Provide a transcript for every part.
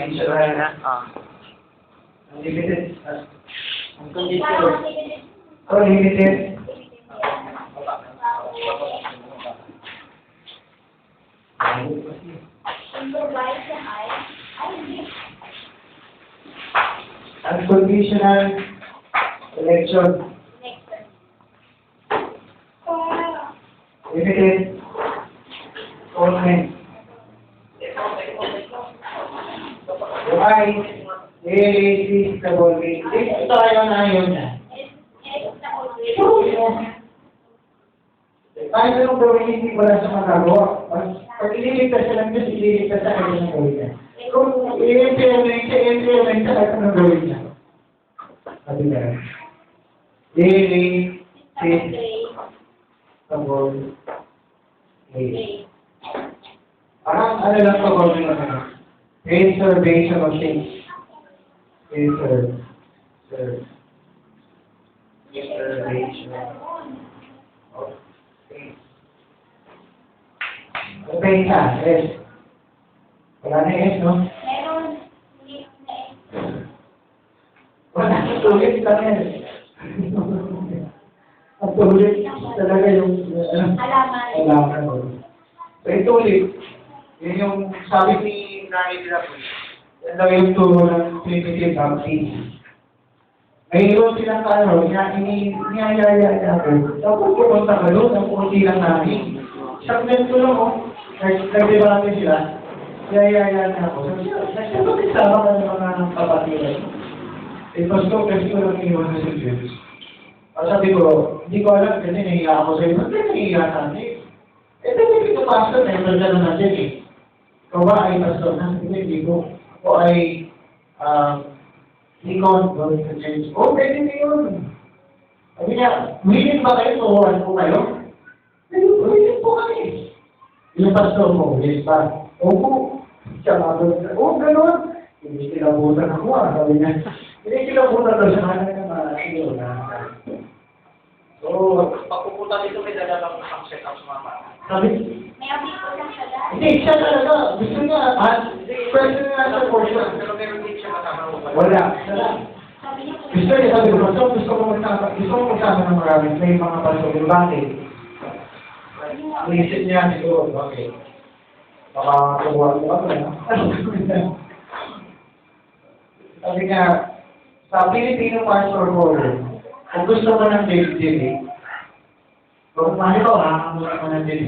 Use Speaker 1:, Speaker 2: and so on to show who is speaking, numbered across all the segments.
Speaker 1: mention na na.
Speaker 2: Ah.
Speaker 1: Unlimited. ah,
Speaker 2: Unconditional.
Speaker 1: Oh, limited. Unconditional election. Limited. Why? Double B. Ito ayaw na ayaw na. Kahit anong gawin, hindi wala sa magagawa. Pag ililigtas siya lang Diyos, ililigtas sa kanya ng gawin niya. Kung i-implement siya, i-implement siya, kahit anong gawin niya. Sabi na. Eight. Parang ano lang pa gawin mo na. Reservation of things. Reserve. Reserve. Reservation of things. Ka, yes. Wala na yes, no? Wala na tulit lang yan. Ang tulit talaga yung ano, alaman mo. So ito ulit, yun yung sabi ni Yung turo ng primitive baptism. Mayroon silang ano, niya, ini, niyayaya niya ako. Tapos pumunta ka doon, ang kunti lang namin. Isang ganito lang, oh. Nag- Nagdebate sila. Niyayaya niya ako. Sabi siya, nasa bakit sama ka ng mga kapatiran? Eh, Pasko, kasi ko lang iniwan na si Diyos. At sabi ko, hindi ko alam kasi nahiya ako sa'yo. Ba't nahiya sa akin? Eh, dahil ko pastor, eh, pero gano'n natin eh. Ikaw ba ay? Hindi, hindi ko. Ako ay, um, ko going to change. Oh, pwede na yun. Sabi niya, willing ba kayo? Tuhuan po kayo? Willing po kami. Yung pastor mo, yes ba? Opo. Siya nga doon. Oh, gano'n. Hindi kilabutan ako ah. Sabi niya, hindi kilabutan daw sa kanila na mga na. So,
Speaker 2: Pagpupunta dito, may dala lang ang set up sa mama.
Speaker 1: sabi, hindi, siya talaga. Gusto niya, ah, personal na sa portion.
Speaker 2: Pero meron din siya kasama mo.
Speaker 1: Wala. Gusto niya sabi ko, gusto, gusto ko magsama, gusto ko magsama ng maraming may mga pasok. Bakit? Iisip niya siguro, bakit? Baka kumuha ko ako na. Sabi niya, sa Filipino Pastor Forum, kung gusto mo ng dili kung mahito ha, kung gusto mo ng dili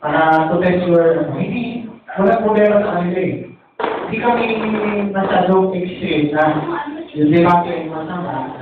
Speaker 1: para to test your, ano, hindi, wala problema sa kanila eh. Hindi kami masyadong extreme na yung debate yung masama.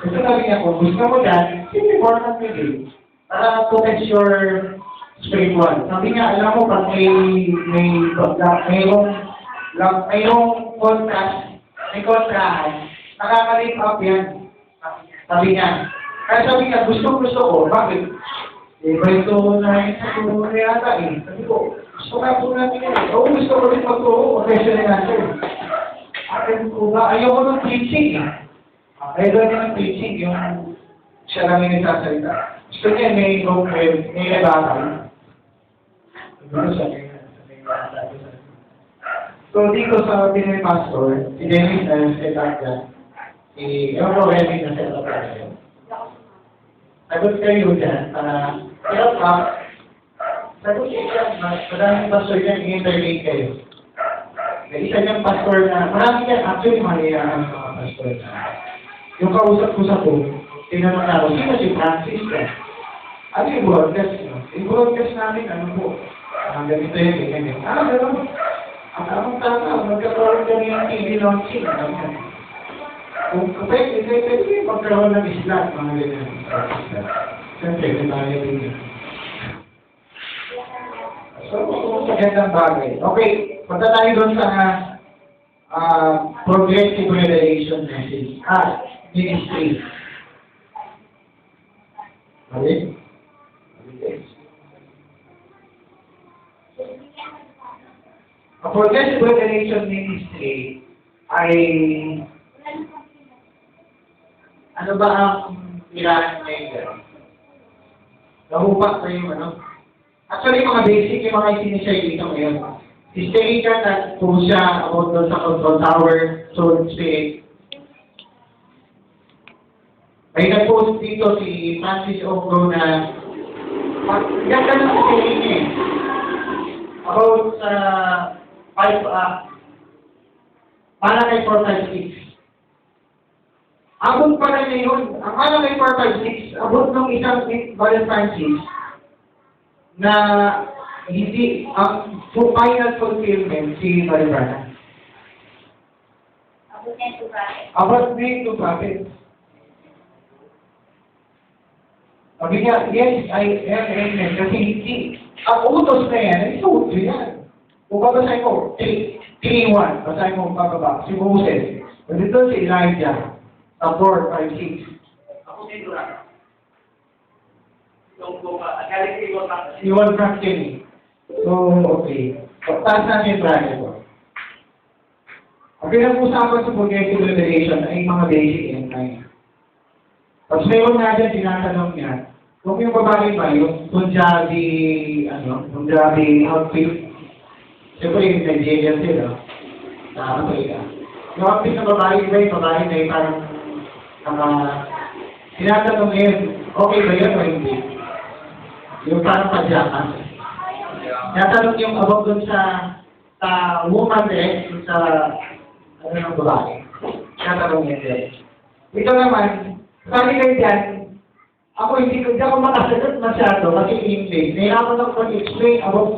Speaker 1: Gusto sabi niya, kung gusto mo yan, sige, for ng dili para to test your spiritual. Sabi niya, alam mo, pag may, may, mayroong, mayroong contrast, may kontrahan, nakaka-lift up yan. Sabi niya. Kaya sabi niya, gusto gusto ko, bakit? Eh, kwento na yun sa tuho na yata eh. Sabi ko, gusto ka po natin yan. Oo, gusto ko rin magtuho, profession na natin. Akin ko ba, ayaw ko ng preaching eh. Ayaw niya ng preaching, yung siya lang yung nagsasalita. Gusto niya may, may, may rebuttal. Ano sabi So, dito sa Pinoy Pastor, si na yung setup niya, si Euro Remy na setup niya. Sagot kayo dyan, para, pero pa, sagot kayo dyan, mas madaming pastor dyan, i-entertain kayo. May isa niyang pastor na, marami yan, actually, mahihiyaan mga pastor na. Yung kausap ko sa po, tinanong na ako, sino si Francis ka? Ano yung broadcast niyo? Yung broadcast namin, ano po? Ah, ganito yun, ganyan yun. Ah, gano'n. Ang amang tama, magkakaroon kami ng TV launching. Ganyan. Kung pwede, pwede, pwede magkaroon ng Islam, mga ganyan. Siyempre, may tayo din yun. So, magandang bagay. Okay, punta tayo doon sa uh, progressive revelation message. Ah, ministry. Okay? Ang Progressive Revelation Ministry ay ano ba ang tirahan ngayon? Nahupak ko yung ano? Actually, mga basic yung mga sinishare dito ngayon. Si Stay ka nag-post siya about doon sa control tower, so spirit. May nag-post dito si Francis Ogro na yan ka lang si Stay niya eh. About sa 5, ah, Malakay 456. Abot pa rin ngayon, ang Malakay 456, abot ng isang Valent Francis na hindi, ang full final fulfillment si Maribrana.
Speaker 3: Abot na ito bakit?
Speaker 1: Abot na ito bakit? Sabi niya, yes, I am amen. Kasi hindi, ang utos na yan, ay suot yan. Kung babasahin mo, 3-1, basahin mo pababa, si Moses. Pwede doon si Elijah, sa 4, 5, 6.
Speaker 2: Ako si Dura. Yung buka, galing si Iwan
Speaker 1: Kenny. So, okay. So, taas natin yung bracket ko. Ang pinag-usapan sa Progressive Revelation ay mga basic time. Tapos meron nga dyan, tinatanong niya, kung yung babae ba, yung Punjabi, ano, Punjabi outfit, siyempre yung Nigerian sila, nakakapay ka. Yung outfit ng babae, iba yung babae na yung parang, naka, tinatanong niya, okay ba yun o hindi? Yung parang pajamas. Tinatanong yung about dun sa, sa woman dun sa, ano ng babae. Tinatanong niya din. Ito naman, sabi kayo dyan, ako hindi ko, hindi ako makasagot masyado kasi English. Nahirapan ako mag-explain about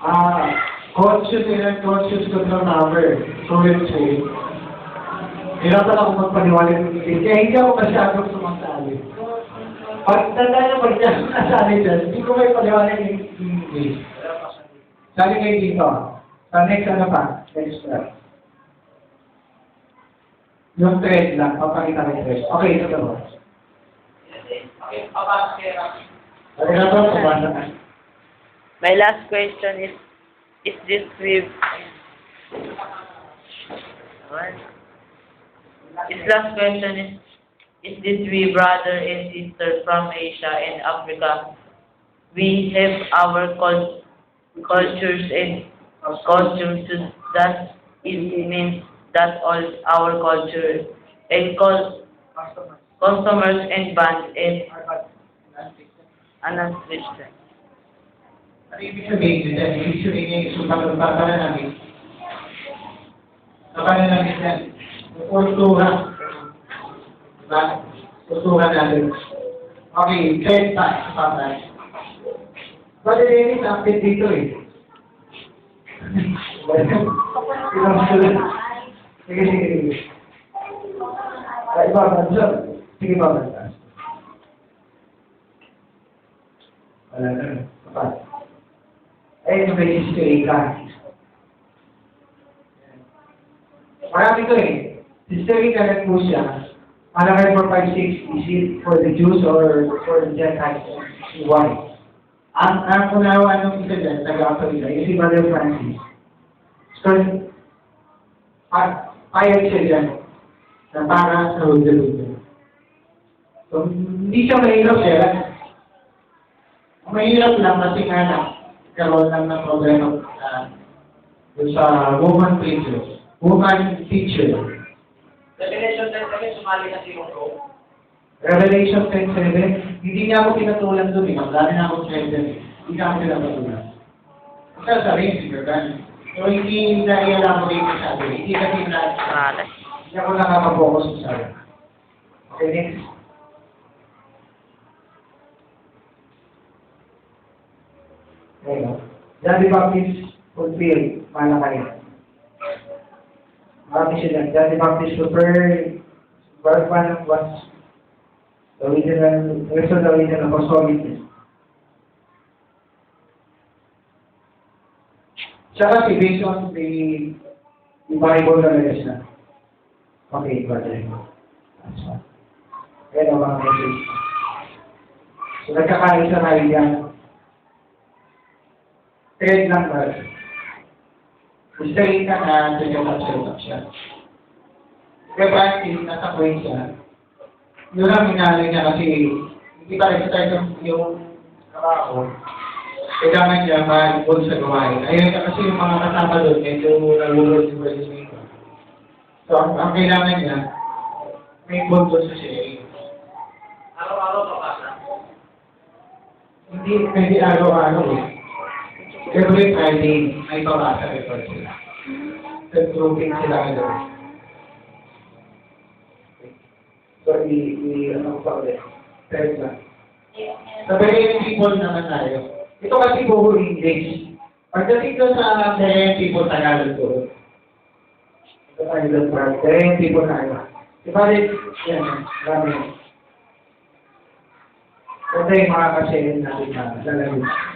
Speaker 1: ah conscious and unconscious control number. So let's say, nahirapan ako magpaniwala ng English. Kaya hindi ako masyado sumasali. Pag tanda niyo pag nasali dyan, hindi ko may paniwala ng English. Sabi kayo dito, sa next ano pa, next step. Yung thread lang, papakita yung thread. Okay, ito
Speaker 2: kay Ram.
Speaker 1: Okay na to, pabasa ka.
Speaker 4: My last question is, is this with... His last question is, is this we brother and sister from Asia and Africa? We have our cul- cultures and costumes. That it means that all our culture and cul- customers and bands and.
Speaker 1: Ano ibig. Kultura. Diba? Kultura natin. Okay, tayo sa patay. Pwede rin yung update dito eh. Sige, sige, sige. Iba, Manso. Sige ba, Manso? Wala na. Kapag. Eh, may history ka. Marami to eh. Na po siya. Malakay 456, is it for the Jews or for the Gentiles? Why? Ang ang unawa nung isa dyan, taga-Apalila, yung si Brother Francis. So, pa- payag siya dyan na para sa Hudu-Hudu. So, hindi siya mahirap siya. Mahirap lang kasi nga na karoon lang ng problema uh, sa woman preacher, woman teacher.
Speaker 2: Din kami, sumali na si Rongo.
Speaker 1: Revelation 10.7, hindi niya ako pinatulan doon eh. Magdali na ako 7 eh. Hindi niya ako pinatulan. Kasi sa rin, si Gergan. So, hindi na iyalam ko dito sa atin. Hindi kasi na, hindi ako nakakapokus sa atin. Okay, next. Ayun. John the Baptist fulfilled, mana kayo. Marami sila. The Baptist birth one was the original, of the original apostolic. Tsaka si based on the, the Bible na rin siya. Okay, brother. Ayan ang mga message. So, nagkakain sa tayo yan. Trade lang ba? Gusto rin ka na up siya. Kaya practice, nasa point siya. Yun ang inalay niya kasi hindi pa rin tayo yung, yung trabaho. kailangan niya ma-involve sa gawain. Ayun kasi yung mga kasama doon, medyo nalulod yung resume ko. So, ang, ang kailangan niya, may involve doon sa sharing.
Speaker 2: Araw-araw papasa.
Speaker 1: Hindi pwede araw-araw eh. Every Friday, may pabasa report sila. Sa grouping sila doon. So, i, i, ano pa ulit? Third lang. Sa Berean people naman tayo. Ito kasi puro English. Pagdating ko sa Berean people, Tagalog ko. Ito tayo doon para Berean people. Di ba rin, yan, marami. Ito yung mga kasayin natin na lalagay.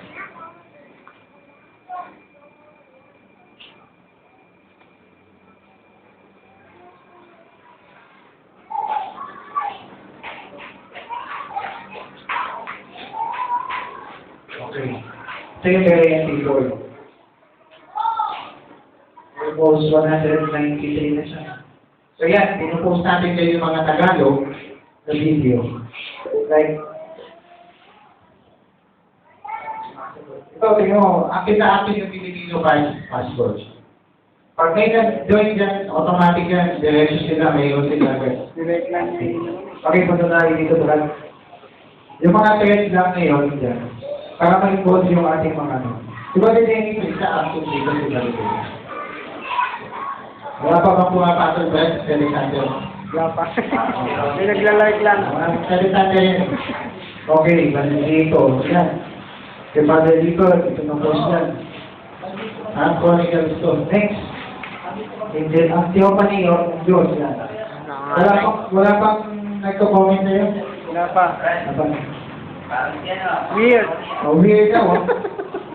Speaker 1: Yung Berean people. Almost 193 na siya. So yan, pinupost natin kayo yung mga Tagalog na video. Like, ito, tingnan mo, akin na akin yung Filipino pass- passport. Pag may nag-join dyan, automatic yan, diretso sila, mayroon sila. Direct lang Okay, punta tayo dito talaga. Yung mga threads lang ngayon dyan, para mag-involve yung ating mga ano. Di ba din yung sa action dito sila dito? Wala pa bang pumapatol ba sa Alexander?
Speaker 3: Wala pa. May nagla-like lang.
Speaker 1: Sa Alexander yun. Okay, balik dito. Yan. Kay Father dito, ito na post yan. Ah, Chronicles to. Next. Angel, ang Theophany of Diyos. Yan. Wala pang, wala pang nagko-comment na yun.
Speaker 3: Wala pa.
Speaker 1: Wala pa.
Speaker 2: Ah.
Speaker 3: Weird.
Speaker 1: Oh, weird daw, ah.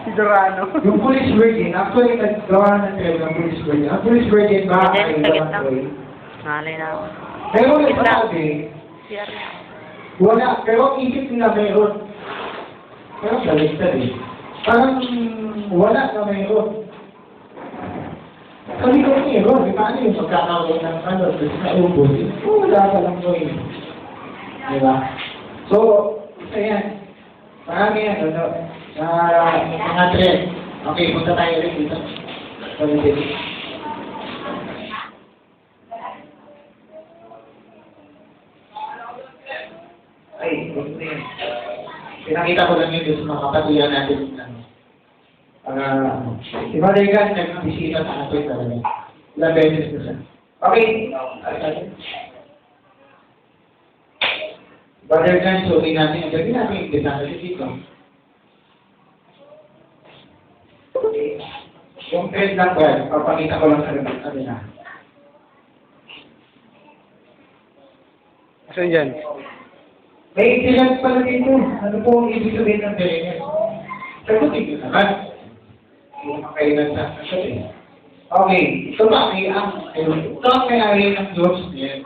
Speaker 3: Si Dorano.
Speaker 1: Yung police virgin, actually, naggawa ng trend ng police virgin. Ang police virgin ba ay
Speaker 4: lang.
Speaker 1: way?
Speaker 4: Malay na ako.
Speaker 1: Pero yung sabi,
Speaker 4: na ako.
Speaker 1: wala. Pero ang isip nila meron. Pero baliktad eh. Parang wala na meron. Sabi ko meron, di ba ano yung pagkakaroon ng ano, naubos. Eh, wala ka lang ko eh. Di ba? So, isa yan. Marami yan, ano, na mga trend. Okay, punta tayo ulit dito. Dito. Ay, huwag na yun. Pinakita ko lang yun doon sa mga kapatuyan natin. Para, ano, si God, nag-bisita sa atin talaga. Ilang beses na siya. Okay. Father God, suotin natin. Ang gabi natin yung natin dito. Yung trend lang ba, papakita ko lang sa labas natin na.
Speaker 3: Asan dyan?
Speaker 1: May incident pala dito. Ano po ang ibig sabihin ng Berenes? Sagutin nyo naman. Yung makailan sa sasabi. Okay, ito ba may ang ito ang may-ari ng Diyos niya.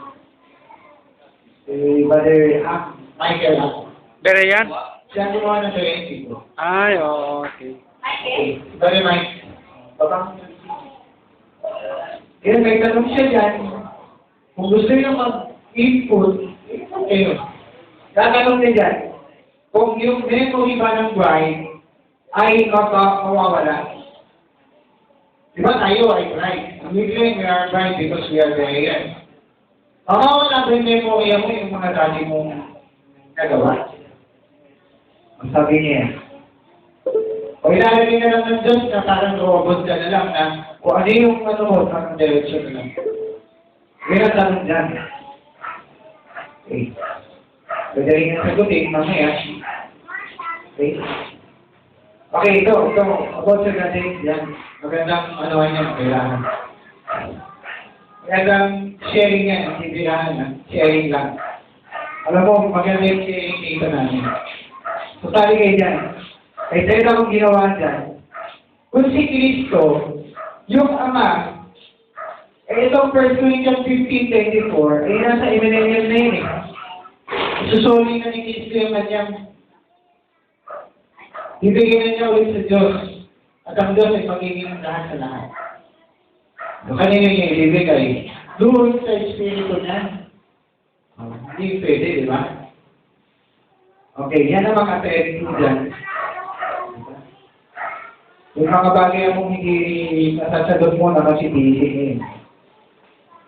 Speaker 1: Si Brother Am, Michael Am.
Speaker 3: Bere yan?
Speaker 1: Siya ang gumawa ng Berenes dito.
Speaker 3: Ay, oo, okay.
Speaker 1: Okay, si Brother Mike. Babang. Yan, may tanong siya dyan. Kung gusto nyo mag-input, input kayo. Tatanong niya dyan, kung yung memory ba ng bride ay mawawala. Di ba tayo ay bride? We claim we are bride because we are very young. Mawawala ba yung memory mo yung mga dati mong nagawa? Ang sabi niya, o ilalagay na lang ng Diyos na parang robot ka na lang na kung ano yung ano mo, parang direction na lang. Yan ang tanong dyan. Okay. Pwede rin yung sagutin, mamaya. Okay. Okay, ito, ito, about sa gating, yan. Magandang ano yan, kailangan. Magandang sharing yan, hindi kailangan, ha? sharing lang. Alam mo, maganda yung sharing dito namin. So, tali kayo dyan. Ay, dahil akong ginawa dyan. Kung si Kristo, yung Ama, eh, itong 1 Corinthians 15.24, eh, nasa millennium na yun eh. Susuli na ni Kristo yung kanyang ibigay na niya ulit sa Diyos. At ang Diyos ay magiging lahat sa lahat. Yung kanina niya ibibigay, doon sa Espiritu niya. Oh, hindi pwede, di ba? Okay, yan ang mga dyan. Yung mga bagay akong hindi nasasagot mo na kasi busy eh.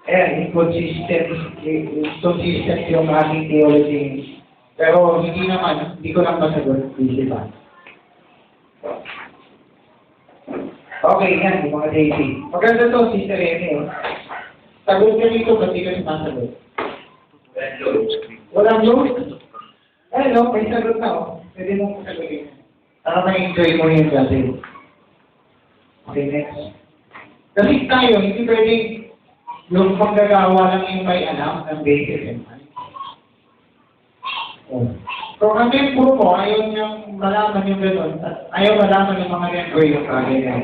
Speaker 1: Eh, inconsistent, inconsistent yung aking theology. Pero hindi naman, hindi ko lang masagot, busy pa. Okay, yan, yung mga daily. Maganda to, Sister Amy. Sagot ka dito, ba't di ka sumasagot? Walang load? No, may sagot na, oh. Pwede mo sagutin. Para ma-enjoy mo yung dati. Okay, next. Kasi tayo, hindi pwede yung paggagawa lang yung may alam ng basic. Oh. So, kami yung grupo, ayaw niyang malaman yung gano'n, at ayaw malaman yung mga member yung kagaya.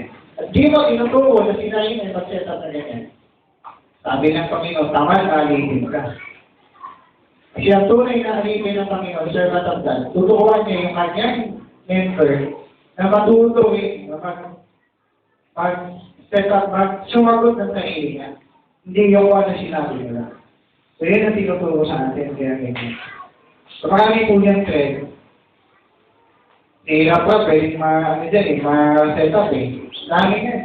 Speaker 1: At di mo tinuturo na sinayin ay mag-set up na ganyan. Sabi ng Panginoon, tama na alipin ka. Kasi tunay na alipin ng Panginoon, Sir Matagdan, tuturuan niya yung kanyang member na matuto eh, na mag, mag set up, mag sumagot ng sarili niya. Hindi yung kung ano sinabi nila. So yun ang tinuturo sa atin, kaya ganyan. So marami po yan, Fred. Hirap pa, pwede ma, ano dyan eh, ma-set up eh. Dami yan.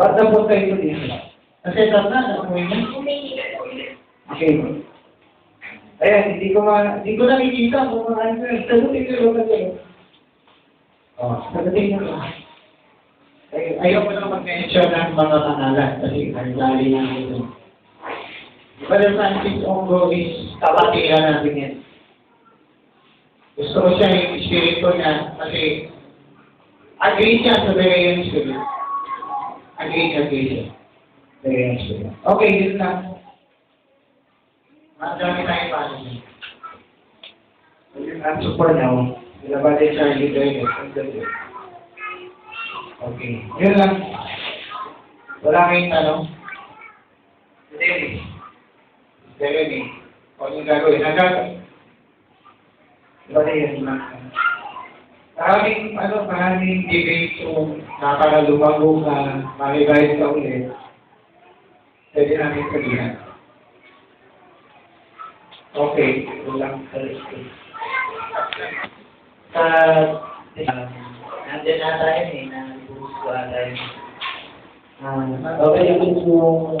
Speaker 1: Ba't napunta ito dito? Na-set up na, nakuha na. Okay. Ayan, hindi ko ma, hindi ko nakikita kung mga ano yun. Sagutin ko yung mga Oh, sagutin mo lang. Ay, ayaw ko na mag-mention ng mga pangalan kasi ang lali na ito. Brother Francis Ongo is kapatira natin yan. Gusto ko siya yung espiritu niya kasi agree siya sa Berean Spirit. Agree, agree siya. Berean Spirit. Okay, yun lang. Madami tayo pa niya. Yung answer for now, ba din Charlie Bennett? Okay, yun lang. Wala kayong tanong? Hindi. Ganun eh. Kung yung gagawin, nagagawin. Yun lang. Maraming, ano, maraming debate kung nakakalumago ka, makibahid ka ulit. Pwede namin sabihan. Okay, yun lang. Sa, uh, nandiyan na tayo eh, na gusto tayo. Ah, okay, yung